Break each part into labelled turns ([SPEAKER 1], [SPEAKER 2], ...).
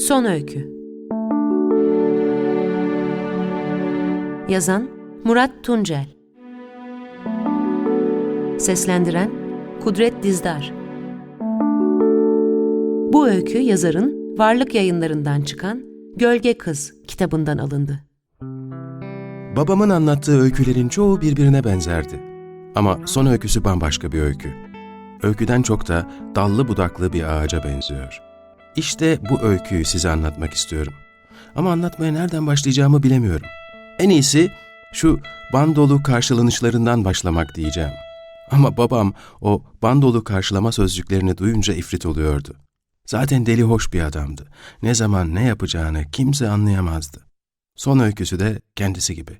[SPEAKER 1] Son Öykü Yazan Murat Tuncel Seslendiren Kudret Dizdar Bu öykü yazarın Varlık Yayınlarından çıkan Gölge Kız kitabından alındı.
[SPEAKER 2] Babamın anlattığı öykülerin çoğu birbirine benzerdi. Ama son öyküsü bambaşka bir öykü. Öyküden çok da dallı budaklı bir ağaca benziyor. İşte bu öyküyü size anlatmak istiyorum. Ama anlatmaya nereden başlayacağımı bilemiyorum. En iyisi şu bandolu karşılanışlarından başlamak diyeceğim. Ama babam o bandolu karşılama sözcüklerini duyunca ifrit oluyordu. Zaten deli hoş bir adamdı. Ne zaman ne yapacağını kimse anlayamazdı. Son öyküsü de kendisi gibi.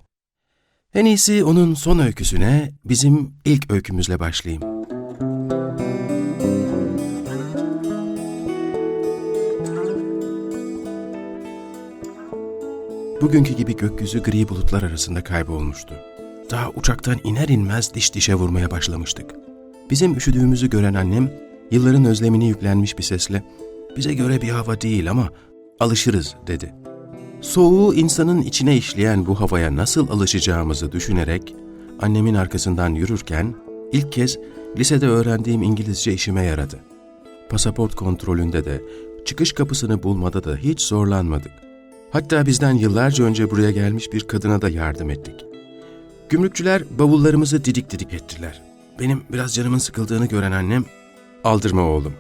[SPEAKER 2] En iyisi onun son öyküsüne bizim ilk öykümüzle başlayayım. Bugünkü gibi gökyüzü gri bulutlar arasında kaybolmuştu. Daha uçaktan iner inmez diş dişe vurmaya başlamıştık. Bizim üşüdüğümüzü gören annem, yılların özlemini yüklenmiş bir sesle, ''Bize göre bir hava değil ama alışırız.'' dedi. Soğuğu insanın içine işleyen bu havaya nasıl alışacağımızı düşünerek annemin arkasından yürürken ilk kez lisede öğrendiğim İngilizce işime yaradı. Pasaport kontrolünde de, çıkış kapısını bulmada da hiç zorlanmadık. Hatta bizden yıllarca önce buraya gelmiş bir kadına da yardım ettik. Gümrükçüler bavullarımızı didik didik ettiler. Benim biraz canımın sıkıldığını gören annem, aldırma oğlum.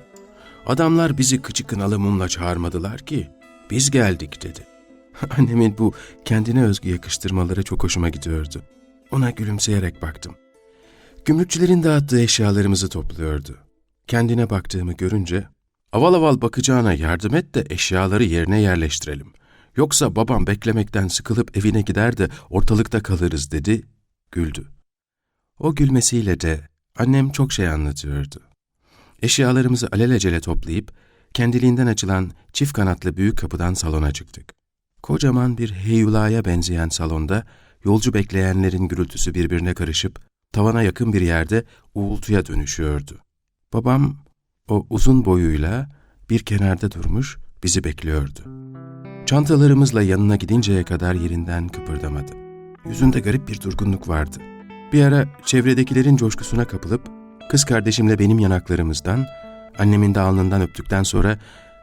[SPEAKER 2] Adamlar bizi kıçı kınalı mumla çağırmadılar ki, biz geldik dedi. Annemin bu kendine özgü yakıştırmaları çok hoşuma gidiyordu. Ona gülümseyerek baktım. Gümrükçülerin dağıttığı eşyalarımızı topluyordu. Kendine baktığımı görünce, aval aval bakacağına yardım et de eşyaları yerine yerleştirelim. Yoksa babam beklemekten sıkılıp evine gider de ortalıkta kalırız dedi, güldü. O gülmesiyle de annem çok şey anlatıyordu. Eşyalarımızı alelacele toplayıp kendiliğinden açılan çift kanatlı büyük kapıdan salona çıktık. Kocaman bir heyulaya benzeyen salonda yolcu bekleyenlerin gürültüsü birbirine karışıp tavana yakın bir yerde uğultuya dönüşüyordu. Babam o uzun boyuyla bir kenarda durmuş bizi bekliyordu. Çantalarımızla yanına gidinceye kadar yerinden kıpırdamadı. Yüzünde garip bir durgunluk vardı. Bir ara çevredekilerin coşkusuna kapılıp kız kardeşimle benim yanaklarımızdan, annemin de alnından öptükten sonra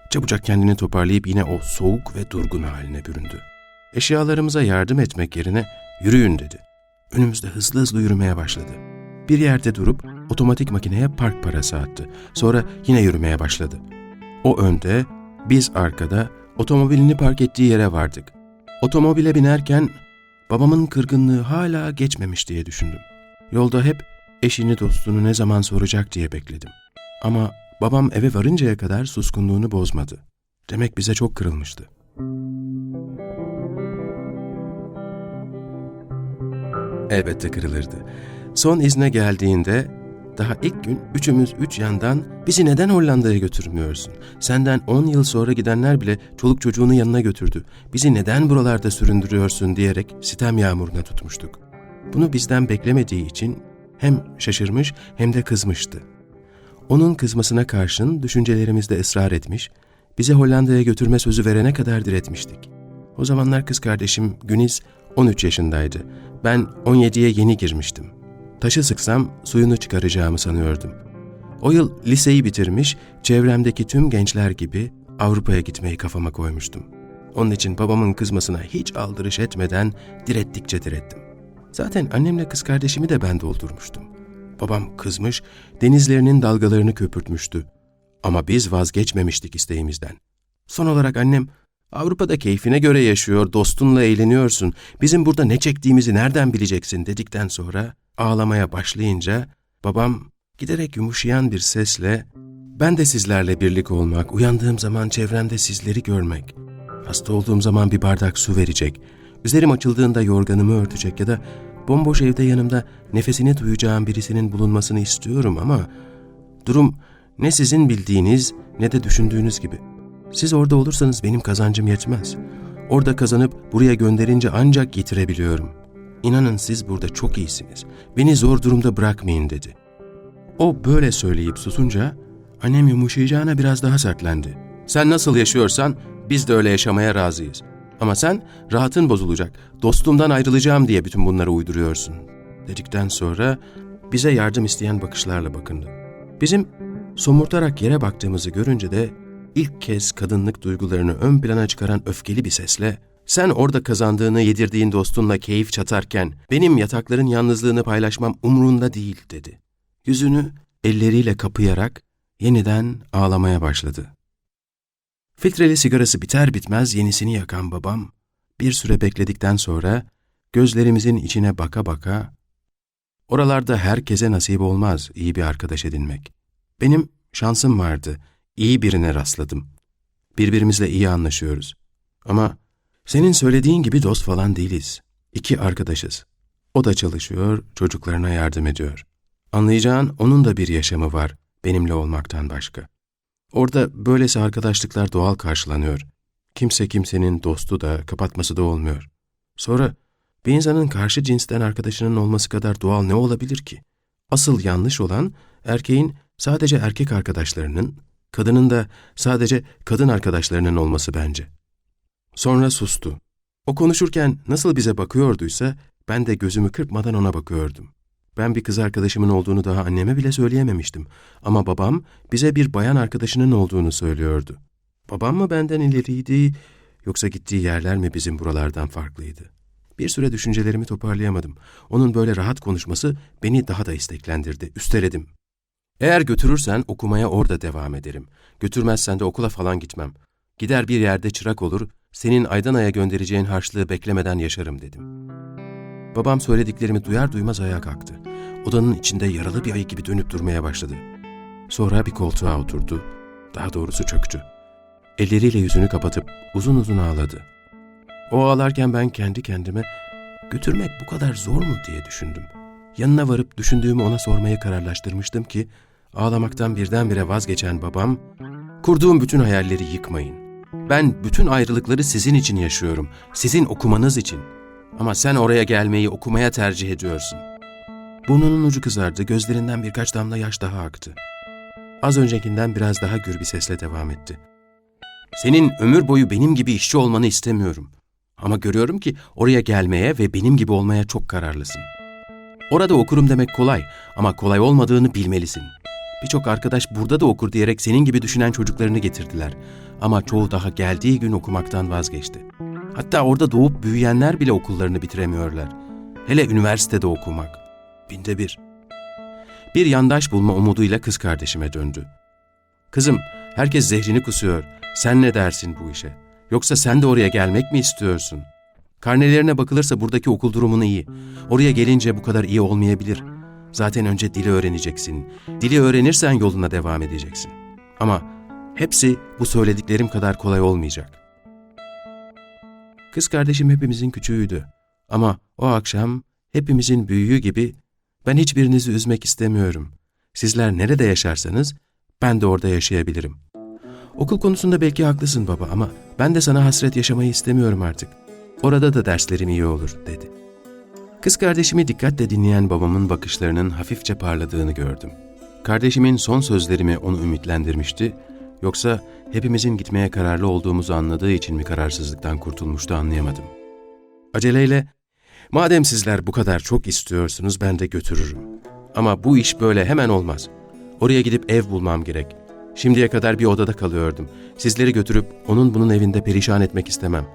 [SPEAKER 2] çabucak kendini toparlayıp yine o soğuk ve durgun haline büründü. Eşyalarımıza yardım etmek yerine yürüyün dedi. Önümüzde hızlı hızlı yürümeye başladı. Bir yerde durup otomatik makineye park parası attı. Sonra yine yürümeye başladı. O önde, biz arkada otomobilini park ettiği yere vardık. Otomobile binerken babamın kırgınlığı hala geçmemiş diye düşündüm. Yolda hep eşini dostunu ne zaman soracak diye bekledim. Ama babam eve varıncaya kadar suskunluğunu bozmadı. Demek bize çok kırılmıştı. Elbette kırılırdı. Son izne geldiğinde daha ilk gün üçümüz üç yandan bizi neden Hollanda'ya götürmüyorsun? Senden on yıl sonra gidenler bile çoluk çocuğunu yanına götürdü. Bizi neden buralarda süründürüyorsun diyerek sitem yağmuruna tutmuştuk. Bunu bizden beklemediği için hem şaşırmış hem de kızmıştı. Onun kızmasına karşın düşüncelerimizde ısrar etmiş, bize Hollanda'ya götürme sözü verene kadar diretmiştik. O zamanlar kız kardeşim Güniz 13 yaşındaydı. Ben 17'ye yeni girmiştim. Taşı sıksam suyunu çıkaracağımı sanıyordum. O yıl liseyi bitirmiş, çevremdeki tüm gençler gibi Avrupa'ya gitmeyi kafama koymuştum. Onun için babamın kızmasına hiç aldırış etmeden direttikçe direttim. Zaten annemle kız kardeşimi de ben doldurmuştum. Babam kızmış, denizlerinin dalgalarını köpürtmüştü. Ama biz vazgeçmemiştik isteğimizden. Son olarak annem, Avrupa'da keyfine göre yaşıyor, dostunla eğleniyorsun, bizim burada ne çektiğimizi nereden bileceksin dedikten sonra ağlamaya başlayınca babam giderek yumuşayan bir sesle ben de sizlerle birlik olmak, uyandığım zaman çevremde sizleri görmek, hasta olduğum zaman bir bardak su verecek, üzerim açıldığında yorganımı örtecek ya da bomboş evde yanımda nefesini duyacağım birisinin bulunmasını istiyorum ama durum ne sizin bildiğiniz ne de düşündüğünüz gibi. Siz orada olursanız benim kazancım yetmez. Orada kazanıp buraya gönderince ancak getirebiliyorum. İnanın siz burada çok iyisiniz. Beni zor durumda bırakmayın dedi. O böyle söyleyip susunca annem yumuşayacağına biraz daha sertlendi. Sen nasıl yaşıyorsan Biz de öyle yaşamaya razıyız. Ama sen rahatın bozulacak, dostumdan ayrılacağım diye bütün bunları uyduruyorsun. Dedikten sonra bize yardım isteyen bakışlarla bakındı. Bizim somurtarak yere baktığımızı görünce de ilk kez kadınlık duygularını ön plana çıkaran öfkeli bir sesle sen orada kazandığını yedirdiğin dostunla keyif çatarken benim yatakların yalnızlığını paylaşmam umrunda değil dedi. Yüzünü elleriyle kapayarak yeniden ağlamaya başladı. Filtreli sigarası biter bitmez yenisini yakan babam bir süre bekledikten sonra gözlerimizin içine baka baka oralarda herkese nasip olmaz iyi bir arkadaş edinmek. Benim şansım vardı. iyi birine rastladım. Birbirimizle iyi anlaşıyoruz. Ama senin söylediğin gibi dost falan değiliz. İki arkadaşız. O da çalışıyor, çocuklarına yardım ediyor. Anlayacağın onun da bir yaşamı var benimle olmaktan başka. Orada böylesi arkadaşlıklar doğal karşılanıyor. Kimse kimsenin dostu da kapatması da olmuyor. Sonra bir insanın karşı cinsten arkadaşının olması kadar doğal ne olabilir ki? Asıl yanlış olan erkeğin sadece erkek arkadaşlarının, kadının da sadece kadın arkadaşlarının olması bence. Sonra sustu. O konuşurken nasıl bize bakıyorduysa ben de gözümü kırpmadan ona bakıyordum. Ben bir kız arkadaşımın olduğunu daha anneme bile söyleyememiştim. Ama babam bize bir bayan arkadaşının olduğunu söylüyordu. Babam mı benden ileriydi yoksa gittiği yerler mi bizim buralardan farklıydı? Bir süre düşüncelerimi toparlayamadım. Onun böyle rahat konuşması beni daha da isteklendirdi. Üsteledim. Eğer götürürsen okumaya orada devam ederim. Götürmezsen de okula falan gitmem. Gider bir yerde çırak olur, senin Aydana'ya göndereceğin harçlığı beklemeden yaşarım dedim. Babam söylediklerimi duyar duymaz ayağa kalktı. Odanın içinde yaralı bir ayı gibi dönüp durmaya başladı. Sonra bir koltuğa oturdu. Daha doğrusu çöktü. Elleriyle yüzünü kapatıp uzun uzun ağladı. O ağlarken ben kendi kendime götürmek bu kadar zor mu diye düşündüm. Yanına varıp düşündüğümü ona sormayı kararlaştırmıştım ki ağlamaktan birdenbire vazgeçen babam kurduğum bütün hayalleri yıkmayın. Ben bütün ayrılıkları sizin için yaşıyorum. Sizin okumanız için. Ama sen oraya gelmeyi okumaya tercih ediyorsun. Burnunun ucu kızardı, gözlerinden birkaç damla yaş daha aktı. Az öncekinden biraz daha gür bir sesle devam etti. Senin ömür boyu benim gibi işçi olmanı istemiyorum. Ama görüyorum ki oraya gelmeye ve benim gibi olmaya çok kararlısın. Orada okurum demek kolay ama kolay olmadığını bilmelisin. Birçok arkadaş burada da okur diyerek senin gibi düşünen çocuklarını getirdiler. Ama çoğu daha geldiği gün okumaktan vazgeçti. Hatta orada doğup büyüyenler bile okullarını bitiremiyorlar. Hele üniversitede okumak. Binde bir. Bir yandaş bulma umuduyla kız kardeşime döndü. Kızım, herkes zehrini kusuyor. Sen ne dersin bu işe? Yoksa sen de oraya gelmek mi istiyorsun? Karnelerine bakılırsa buradaki okul durumun iyi. Oraya gelince bu kadar iyi olmayabilir. Zaten önce dili öğreneceksin. Dili öğrenirsen yoluna devam edeceksin. Ama hepsi bu söylediklerim kadar kolay olmayacak. Kız kardeşim hepimizin küçüğüydü. Ama o akşam hepimizin büyüğü gibi ben hiçbirinizi üzmek istemiyorum. Sizler nerede yaşarsanız ben de orada yaşayabilirim. Okul konusunda belki haklısın baba ama ben de sana hasret yaşamayı istemiyorum artık. Orada da derslerim iyi olur dedi. Kız kardeşimi dikkatle dinleyen babamın bakışlarının hafifçe parladığını gördüm. Kardeşimin son sözleri mi onu ümitlendirmişti yoksa hepimizin gitmeye kararlı olduğumuzu anladığı için mi kararsızlıktan kurtulmuştu anlayamadım. Aceleyle madem sizler bu kadar çok istiyorsunuz ben de götürürüm. Ama bu iş böyle hemen olmaz. Oraya gidip ev bulmam gerek. Şimdiye kadar bir odada kalıyordum. Sizleri götürüp onun bunun evinde perişan etmek istemem.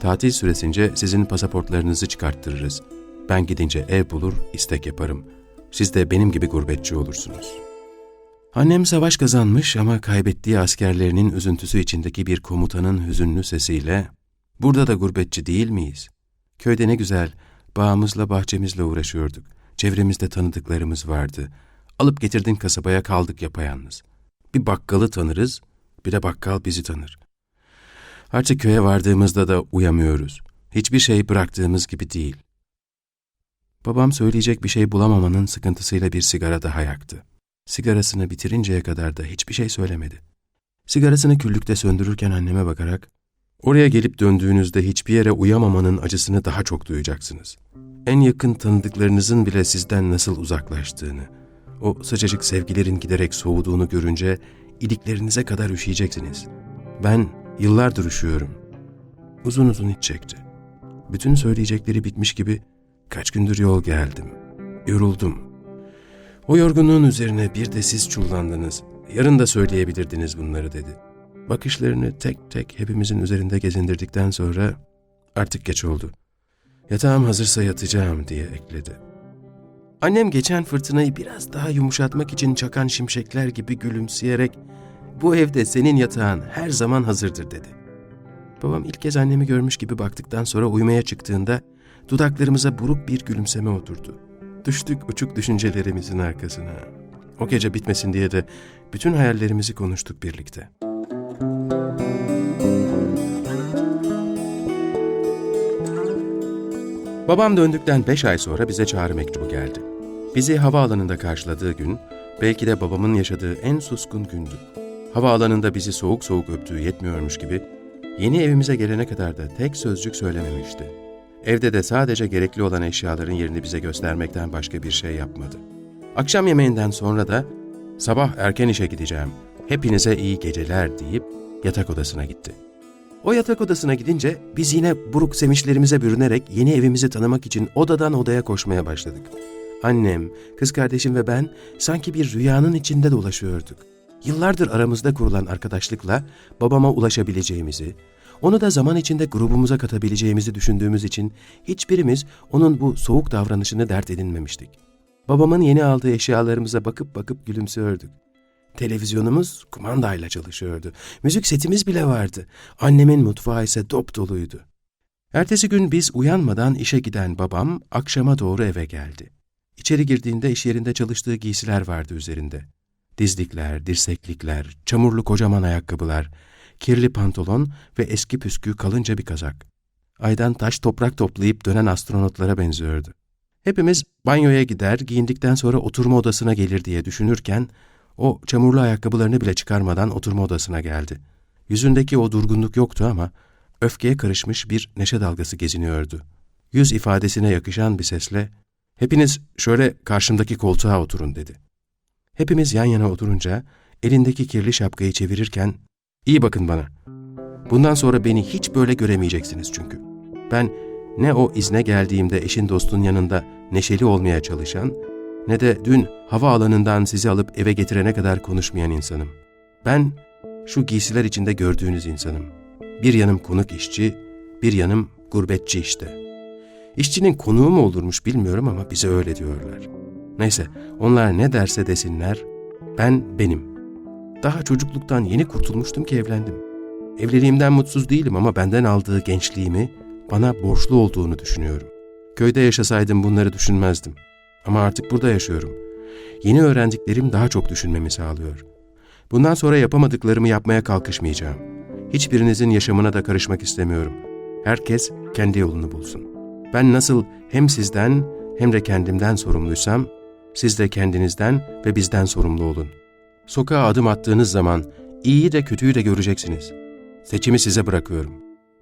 [SPEAKER 2] Tatil süresince sizin pasaportlarınızı çıkarttırırız. Ben gidince ev bulur, istek yaparım. Siz de benim gibi gurbetçi olursunuz. Annem savaş kazanmış ama kaybettiği askerlerinin üzüntüsü içindeki bir komutanın hüzünlü sesiyle ''Burada da gurbetçi değil miyiz? Köyde ne güzel, bağımızla bahçemizle uğraşıyorduk. Çevremizde tanıdıklarımız vardı. Alıp getirdin kasabaya kaldık yapayalnız. Bir bakkalı tanırız, bir de bakkal bizi tanır. Artık köye vardığımızda da uyamıyoruz. Hiçbir şey bıraktığımız gibi değil. Babam söyleyecek bir şey bulamamanın sıkıntısıyla bir sigara daha yaktı. Sigarasını bitirinceye kadar da hiçbir şey söylemedi. Sigarasını küllükte söndürürken anneme bakarak, oraya gelip döndüğünüzde hiçbir yere uyamamanın acısını daha çok duyacaksınız. En yakın tanıdıklarınızın bile sizden nasıl uzaklaştığını, o sıcacık sevgilerin giderek soğuduğunu görünce iliklerinize kadar üşüyeceksiniz. Ben Yıllardır üşüyorum. Uzun uzun iç çekti. Bütün söyleyecekleri bitmiş gibi kaç gündür yol geldim. Yoruldum. O yorgunluğun üzerine bir de siz çullandınız. Yarın da söyleyebilirdiniz bunları dedi. Bakışlarını tek tek hepimizin üzerinde gezindirdikten sonra artık geç oldu. Yatağım hazırsa yatacağım diye ekledi. Annem geçen fırtınayı biraz daha yumuşatmak için çakan şimşekler gibi gülümseyerek bu evde senin yatağın her zaman hazırdır dedi. Babam ilk kez annemi görmüş gibi baktıktan sonra uyumaya çıktığında dudaklarımıza buruk bir gülümseme oturdu. Düştük uçuk düşüncelerimizin arkasına. O gece bitmesin diye de bütün hayallerimizi konuştuk birlikte. Babam döndükten beş ay sonra bize çağrı mektubu geldi. Bizi havaalanında karşıladığı gün, belki de babamın yaşadığı en suskun gündü. Havaalanında bizi soğuk soğuk öptüğü yetmiyormuş gibi, yeni evimize gelene kadar da tek sözcük söylememişti. Evde de sadece gerekli olan eşyaların yerini bize göstermekten başka bir şey yapmadı. Akşam yemeğinden sonra da, sabah erken işe gideceğim, hepinize iyi geceler deyip yatak odasına gitti. O yatak odasına gidince biz yine buruk sevinçlerimize bürünerek yeni evimizi tanımak için odadan odaya koşmaya başladık. Annem, kız kardeşim ve ben sanki bir rüyanın içinde dolaşıyorduk. Yıllardır aramızda kurulan arkadaşlıkla babama ulaşabileceğimizi, onu da zaman içinde grubumuza katabileceğimizi düşündüğümüz için hiçbirimiz onun bu soğuk davranışını dert edinmemiştik. Babamın yeni aldığı eşyalarımıza bakıp bakıp gülümsüyorduk. Televizyonumuz kumandayla çalışıyordu. Müzik setimiz bile vardı. Annemin mutfağı ise dop doluydu. Ertesi gün biz uyanmadan işe giden babam akşama doğru eve geldi. İçeri girdiğinde iş yerinde çalıştığı giysiler vardı üzerinde. Dizlikler, dirseklikler, çamurlu kocaman ayakkabılar, kirli pantolon ve eski püskü kalınca bir kazak. Aydan taş toprak toplayıp dönen astronotlara benziyordu. Hepimiz banyoya gider, giyindikten sonra oturma odasına gelir diye düşünürken, o çamurlu ayakkabılarını bile çıkarmadan oturma odasına geldi. Yüzündeki o durgunluk yoktu ama öfkeye karışmış bir neşe dalgası geziniyordu. Yüz ifadesine yakışan bir sesle, ''Hepiniz şöyle karşımdaki koltuğa oturun.'' dedi. Hepimiz yan yana oturunca elindeki kirli şapkayı çevirirken, ''İyi bakın bana. Bundan sonra beni hiç böyle göremeyeceksiniz çünkü. Ben ne o izne geldiğimde eşin dostun yanında neşeli olmaya çalışan, ne de dün havaalanından sizi alıp eve getirene kadar konuşmayan insanım. Ben şu giysiler içinde gördüğünüz insanım. Bir yanım konuk işçi, bir yanım gurbetçi işte. İşçinin konuğu mu olurmuş bilmiyorum ama bize öyle diyorlar. Neyse, onlar ne derse desinler, ben benim. Daha çocukluktan yeni kurtulmuştum ki evlendim. Evliliğimden mutsuz değilim ama benden aldığı gençliğimi bana borçlu olduğunu düşünüyorum. Köyde yaşasaydım bunları düşünmezdim. Ama artık burada yaşıyorum. Yeni öğrendiklerim daha çok düşünmemi sağlıyor. Bundan sonra yapamadıklarımı yapmaya kalkışmayacağım. Hiçbirinizin yaşamına da karışmak istemiyorum. Herkes kendi yolunu bulsun. Ben nasıl hem sizden hem de kendimden sorumluysam, siz de kendinizden ve bizden sorumlu olun. Sokağa adım attığınız zaman iyiyi de kötüyü de göreceksiniz. Seçimi size bırakıyorum.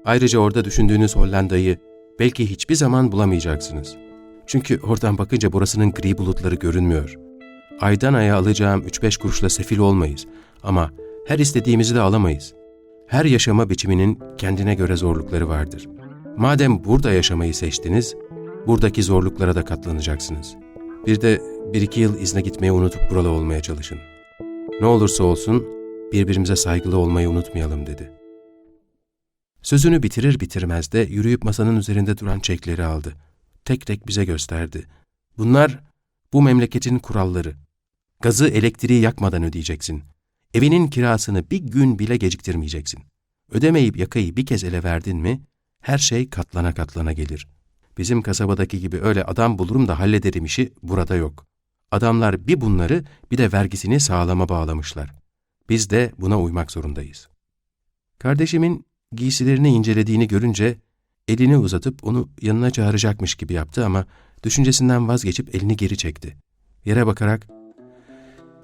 [SPEAKER 2] Ayrıca orada düşündüğünüz Hollanda'yı belki hiçbir zaman bulamayacaksınız.'' Çünkü oradan bakınca burasının gri bulutları görünmüyor. Aydan aya alacağım 3-5 kuruşla sefil olmayız ama her istediğimizi de alamayız. Her yaşama biçiminin kendine göre zorlukları vardır. Madem burada yaşamayı seçtiniz, buradaki zorluklara da katlanacaksınız. Bir de bir iki yıl izne gitmeyi unutup buralı olmaya çalışın. Ne olursa olsun birbirimize saygılı olmayı unutmayalım dedi. Sözünü bitirir bitirmez de yürüyüp masanın üzerinde duran çekleri aldı tek tek bize gösterdi. Bunlar bu memleketin kuralları. Gazı elektriği yakmadan ödeyeceksin. Evinin kirasını bir gün bile geciktirmeyeceksin. Ödemeyip yakayı bir kez ele verdin mi, her şey katlana katlana gelir. Bizim kasabadaki gibi öyle adam bulurum da hallederim işi burada yok. Adamlar bir bunları bir de vergisini sağlama bağlamışlar. Biz de buna uymak zorundayız. Kardeşimin giysilerini incelediğini görünce Elini uzatıp onu yanına çağıracakmış gibi yaptı ama düşüncesinden vazgeçip elini geri çekti. Yere bakarak,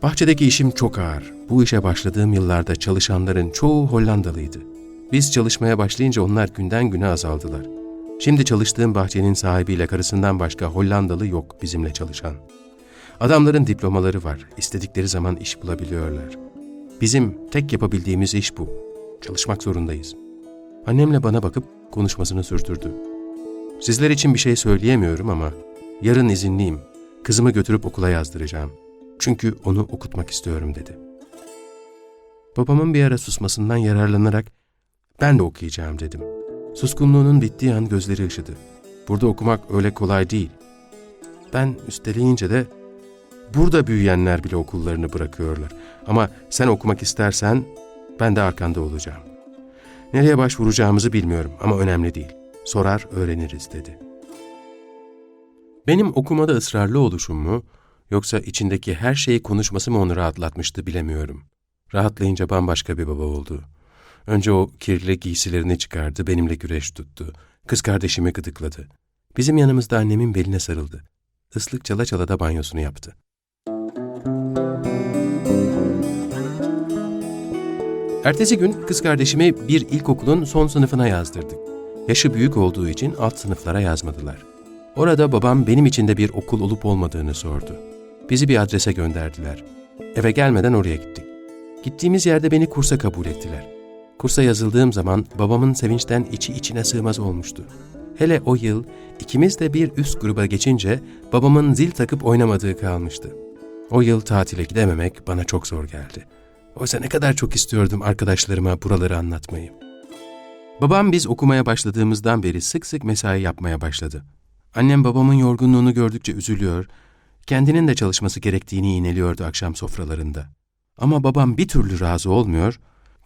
[SPEAKER 2] ''Bahçedeki işim çok ağır. Bu işe başladığım yıllarda çalışanların çoğu Hollandalıydı. Biz çalışmaya başlayınca onlar günden güne azaldılar. Şimdi çalıştığım bahçenin sahibiyle karısından başka Hollandalı yok bizimle çalışan. Adamların diplomaları var, istedikleri zaman iş bulabiliyorlar. Bizim tek yapabildiğimiz iş bu. Çalışmak zorundayız. Annemle bana bakıp konuşmasını sürdürdü. Sizler için bir şey söyleyemiyorum ama yarın izinliyim. Kızımı götürüp okula yazdıracağım. Çünkü onu okutmak istiyorum dedi. Babamın bir ara susmasından yararlanarak ben de okuyacağım dedim. Suskunluğunun bittiği an gözleri ışıdı. Burada okumak öyle kolay değil. Ben üsteleyince de burada büyüyenler bile okullarını bırakıyorlar. Ama sen okumak istersen ben de arkanda olacağım. Nereye başvuracağımızı bilmiyorum ama önemli değil. Sorar öğreniriz dedi. Benim okumada ısrarlı oluşum mu yoksa içindeki her şeyi konuşması mı onu rahatlatmıştı bilemiyorum. Rahatlayınca bambaşka bir baba oldu. Önce o kirli giysilerini çıkardı, benimle güreş tuttu. Kız kardeşimi gıdıkladı. Bizim yanımızda annemin beline sarıldı. Islık çala çala da banyosunu yaptı. Ertesi gün kız kardeşimi bir ilkokulun son sınıfına yazdırdık. Yaşı büyük olduğu için alt sınıflara yazmadılar. Orada babam benim için de bir okul olup olmadığını sordu. Bizi bir adrese gönderdiler. Eve gelmeden oraya gittik. Gittiğimiz yerde beni kursa kabul ettiler. Kursa yazıldığım zaman babamın sevinçten içi içine sığmaz olmuştu. Hele o yıl ikimiz de bir üst gruba geçince babamın zil takıp oynamadığı kalmıştı. O yıl tatile gidememek bana çok zor geldi. Oysa ne kadar çok istiyordum arkadaşlarıma buraları anlatmayı. Babam biz okumaya başladığımızdan beri sık sık mesai yapmaya başladı. Annem babamın yorgunluğunu gördükçe üzülüyor, kendinin de çalışması gerektiğini iğneliyordu akşam sofralarında. Ama babam bir türlü razı olmuyor,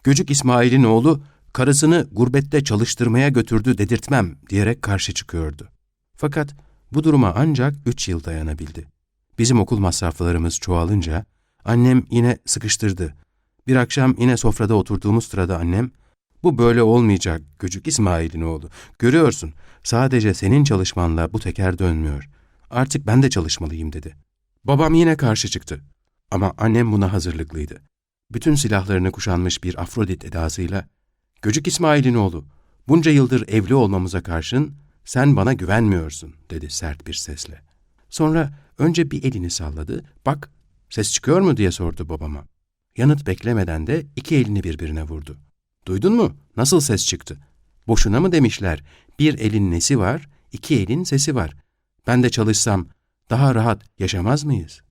[SPEAKER 2] Göcük İsmail'in oğlu karısını gurbette çalıştırmaya götürdü dedirtmem diyerek karşı çıkıyordu. Fakat bu duruma ancak üç yıl dayanabildi. Bizim okul masraflarımız çoğalınca annem yine sıkıştırdı. Bir akşam yine sofrada oturduğumuz sırada annem, bu böyle olmayacak Göcük İsmail'in oğlu. Görüyorsun sadece senin çalışmanla bu teker dönmüyor. Artık ben de çalışmalıyım dedi. Babam yine karşı çıktı. Ama annem buna hazırlıklıydı. Bütün silahlarını kuşanmış bir Afrodit edasıyla, Göcük İsmail'in oğlu, bunca yıldır evli olmamıza karşın sen bana güvenmiyorsun dedi sert bir sesle. Sonra önce bir elini salladı, bak ses çıkıyor mu diye sordu babama. Yanıt beklemeden de iki elini birbirine vurdu. Duydun mu? Nasıl ses çıktı? Boşuna mı demişler? Bir elin nesi var, iki elin sesi var. Ben de çalışsam daha rahat yaşamaz mıyız?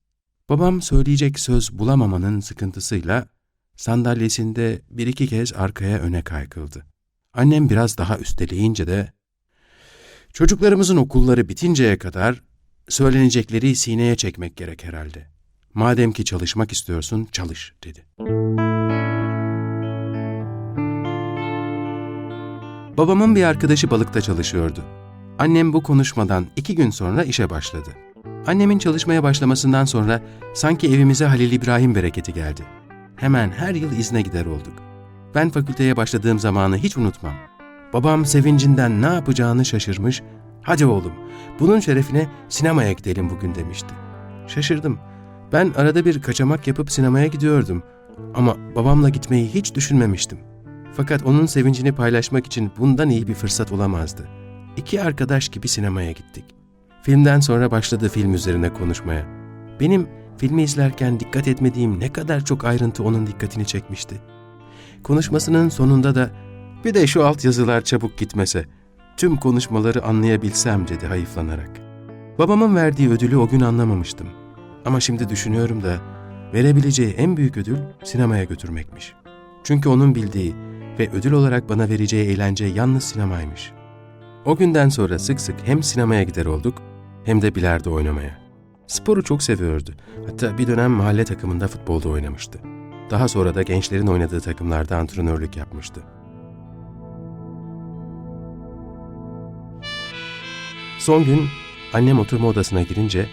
[SPEAKER 2] Babam söyleyecek söz bulamamanın sıkıntısıyla sandalyesinde bir iki kez arkaya öne kaykıldı. Annem biraz daha üsteleyince de çocuklarımızın okulları bitinceye kadar söylenecekleri sineye çekmek gerek herhalde. Madem ki çalışmak istiyorsun çalış dedi. Babamın bir arkadaşı balıkta çalışıyordu. Annem bu konuşmadan iki gün sonra işe başladı. Annemin çalışmaya başlamasından sonra sanki evimize Halil İbrahim bereketi geldi. Hemen her yıl izne gider olduk. Ben fakülteye başladığım zamanı hiç unutmam. Babam sevincinden ne yapacağını şaşırmış, hadi oğlum bunun şerefine sinemaya gidelim bugün demişti. Şaşırdım. Ben arada bir kaçamak yapıp sinemaya gidiyordum. Ama babamla gitmeyi hiç düşünmemiştim. Fakat onun sevincini paylaşmak için bundan iyi bir fırsat olamazdı. İki arkadaş gibi sinemaya gittik. Filmden sonra başladı film üzerine konuşmaya. Benim filmi izlerken dikkat etmediğim ne kadar çok ayrıntı onun dikkatini çekmişti. Konuşmasının sonunda da bir de şu alt yazılar çabuk gitmese, tüm konuşmaları anlayabilsem dedi hayıflanarak. Babamın verdiği ödülü o gün anlamamıştım. Ama şimdi düşünüyorum da verebileceği en büyük ödül sinemaya götürmekmiş. Çünkü onun bildiği ve ödül olarak bana vereceği eğlence yalnız sinemaymış. O günden sonra sık sık hem sinemaya gider olduk hem de bilardo oynamaya. Sporu çok seviyordu. Hatta bir dönem mahalle takımında futbolda oynamıştı. Daha sonra da gençlerin oynadığı takımlarda antrenörlük yapmıştı. Son gün annem oturma odasına girince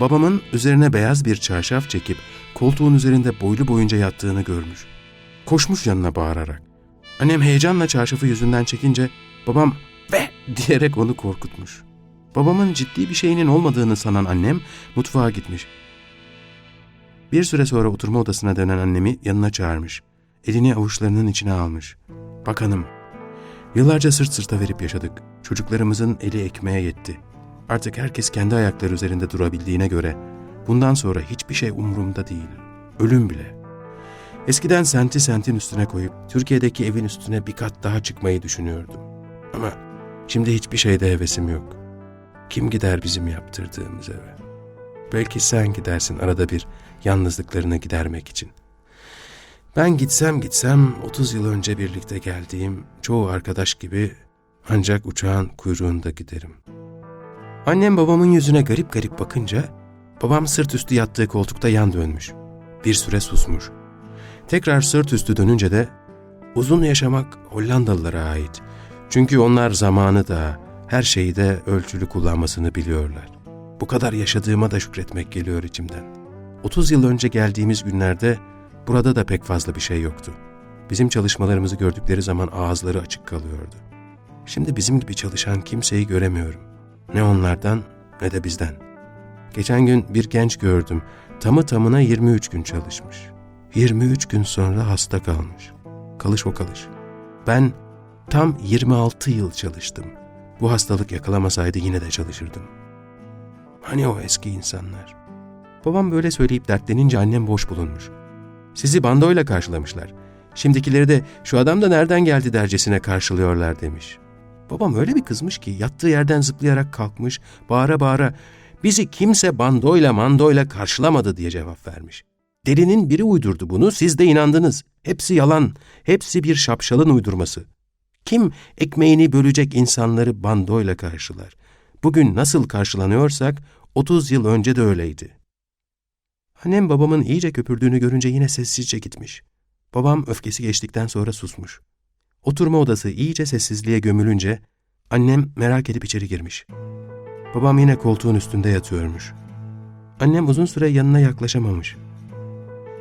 [SPEAKER 2] babamın üzerine beyaz bir çarşaf çekip koltuğun üzerinde boylu boyunca yattığını görmüş. Koşmuş yanına bağırarak. Annem heyecanla çarşafı yüzünden çekince babam ve diyerek onu korkutmuş. Babamın ciddi bir şeyinin olmadığını sanan annem mutfağa gitmiş. Bir süre sonra oturma odasına dönen annemi yanına çağırmış. Elini avuçlarının içine almış. Bak hanım, yıllarca sırt sırta verip yaşadık. Çocuklarımızın eli ekmeğe yetti. Artık herkes kendi ayakları üzerinde durabildiğine göre bundan sonra hiçbir şey umurumda değil. Ölüm bile. Eskiden senti sentin üstüne koyup Türkiye'deki evin üstüne bir kat daha çıkmayı düşünüyordum. Ama şimdi hiçbir şeyde hevesim yok. Kim gider bizim yaptırdığımız eve? Belki sen gidersin arada bir yalnızlıklarını gidermek için. Ben gitsem gitsem 30 yıl önce birlikte geldiğim çoğu arkadaş gibi ancak uçağın kuyruğunda giderim. Annem babamın yüzüne garip garip bakınca babam sırt üstü yattığı koltukta yan dönmüş. Bir süre susmuş. Tekrar sırt üstü dönünce de uzun yaşamak Hollandalılara ait. Çünkü onlar zamanı da her şeyi de ölçülü kullanmasını biliyorlar. Bu kadar yaşadığıma da şükretmek geliyor içimden. 30 yıl önce geldiğimiz günlerde burada da pek fazla bir şey yoktu. Bizim çalışmalarımızı gördükleri zaman ağızları açık kalıyordu. Şimdi bizim gibi çalışan kimseyi göremiyorum. Ne onlardan ne de bizden. Geçen gün bir genç gördüm. Tamı tamına 23 gün çalışmış. 23 gün sonra hasta kalmış. Kalış o kalış. Ben tam 26 yıl çalıştım. Bu hastalık yakalamasaydı yine de çalışırdım. Hani o eski insanlar? Babam böyle söyleyip dertlenince annem boş bulunmuş. Sizi bandoyla karşılamışlar. Şimdikileri de şu adam da nereden geldi dercesine karşılıyorlar demiş. Babam öyle bir kızmış ki yattığı yerden zıplayarak kalkmış, bağıra bağıra bizi kimse bandoyla mandoyla karşılamadı diye cevap vermiş. Delinin biri uydurdu bunu, siz de inandınız. Hepsi yalan, hepsi bir şapşalın uydurması. Kim ekmeğini bölecek insanları bandoyla karşılar? Bugün nasıl karşılanıyorsak 30 yıl önce de öyleydi. Annem babamın iyice köpürdüğünü görünce yine sessizce gitmiş. Babam öfkesi geçtikten sonra susmuş. Oturma odası iyice sessizliğe gömülünce annem merak edip içeri girmiş. Babam yine koltuğun üstünde yatıyormuş. Annem uzun süre yanına yaklaşamamış.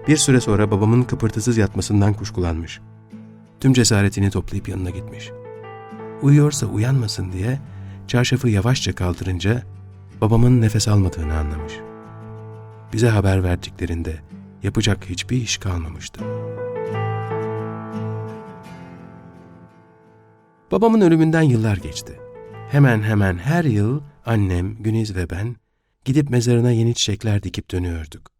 [SPEAKER 2] Bir süre sonra babamın kıpırtısız yatmasından kuşkulanmış. Tüm cesaretini toplayıp yanına gitmiş. Uyuyorsa uyanmasın diye çarşafı yavaşça kaldırınca babamın nefes almadığını anlamış. Bize haber verdiklerinde yapacak hiçbir iş kalmamıştı. Babamın ölümünden yıllar geçti. Hemen hemen her yıl annem, Güniz ve ben gidip mezarına yeni çiçekler dikip dönüyorduk.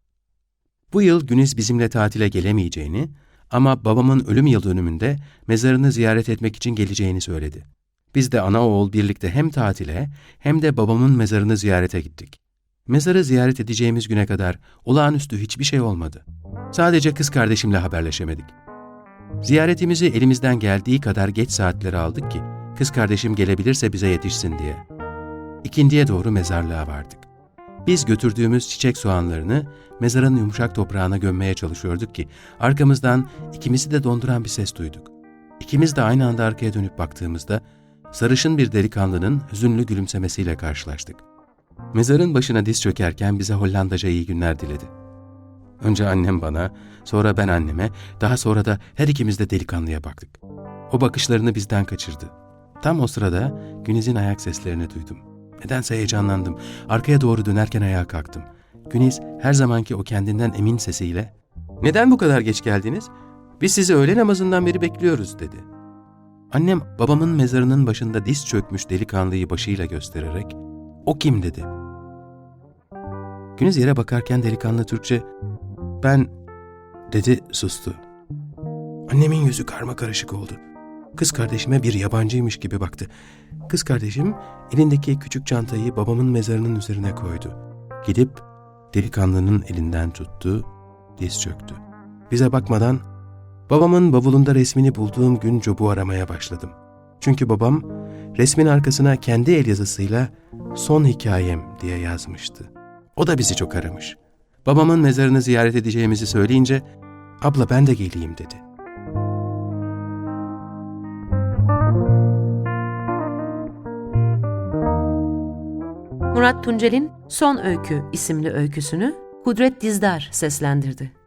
[SPEAKER 2] Bu yıl Güniz bizimle tatile gelemeyeceğini ama babamın ölüm yıl dönümünde mezarını ziyaret etmek için geleceğini söyledi. Biz de ana oğul birlikte hem tatile hem de babamın mezarını ziyarete gittik. Mezarı ziyaret edeceğimiz güne kadar olağanüstü hiçbir şey olmadı. Sadece kız kardeşimle haberleşemedik. Ziyaretimizi elimizden geldiği kadar geç saatlere aldık ki kız kardeşim gelebilirse bize yetişsin diye. İkindiye doğru mezarlığa vardık. Biz götürdüğümüz çiçek soğanlarını mezarın yumuşak toprağına gömmeye çalışıyorduk ki arkamızdan ikimizi de donduran bir ses duyduk. İkimiz de aynı anda arkaya dönüp baktığımızda sarışın bir delikanlının hüzünlü gülümsemesiyle karşılaştık. Mezarın başına diz çökerken bize Hollandaca iyi günler diledi. Önce annem bana, sonra ben anneme, daha sonra da her ikimiz de delikanlıya baktık. O bakışlarını bizden kaçırdı. Tam o sırada Güniz'in ayak seslerini duydum. Nedense heyecanlandım. Arkaya doğru dönerken ayağa kalktım. Güniz her zamanki o kendinden emin sesiyle ''Neden bu kadar geç geldiniz? Biz sizi öğle namazından beri bekliyoruz.'' dedi. Annem babamın mezarının başında diz çökmüş delikanlıyı başıyla göstererek ''O kim?'' dedi. Güniz yere bakarken delikanlı Türkçe ''Ben'' dedi sustu. Annemin yüzü karma karışık oldu. Kız kardeşime bir yabancıymış gibi baktı. Kız kardeşim elindeki küçük çantayı babamın mezarının üzerine koydu. Gidip delikanlının elinden tuttu, diz çöktü. Bize bakmadan babamın bavulunda resmini bulduğum gün Job'u aramaya başladım. Çünkü babam resmin arkasına kendi el yazısıyla son hikayem diye yazmıştı. O da bizi çok aramış. Babamın mezarını ziyaret edeceğimizi söyleyince abla ben de geleyim dedi.
[SPEAKER 1] Murat Tuncel'in Son Öykü isimli öyküsünü Kudret Dizdar seslendirdi.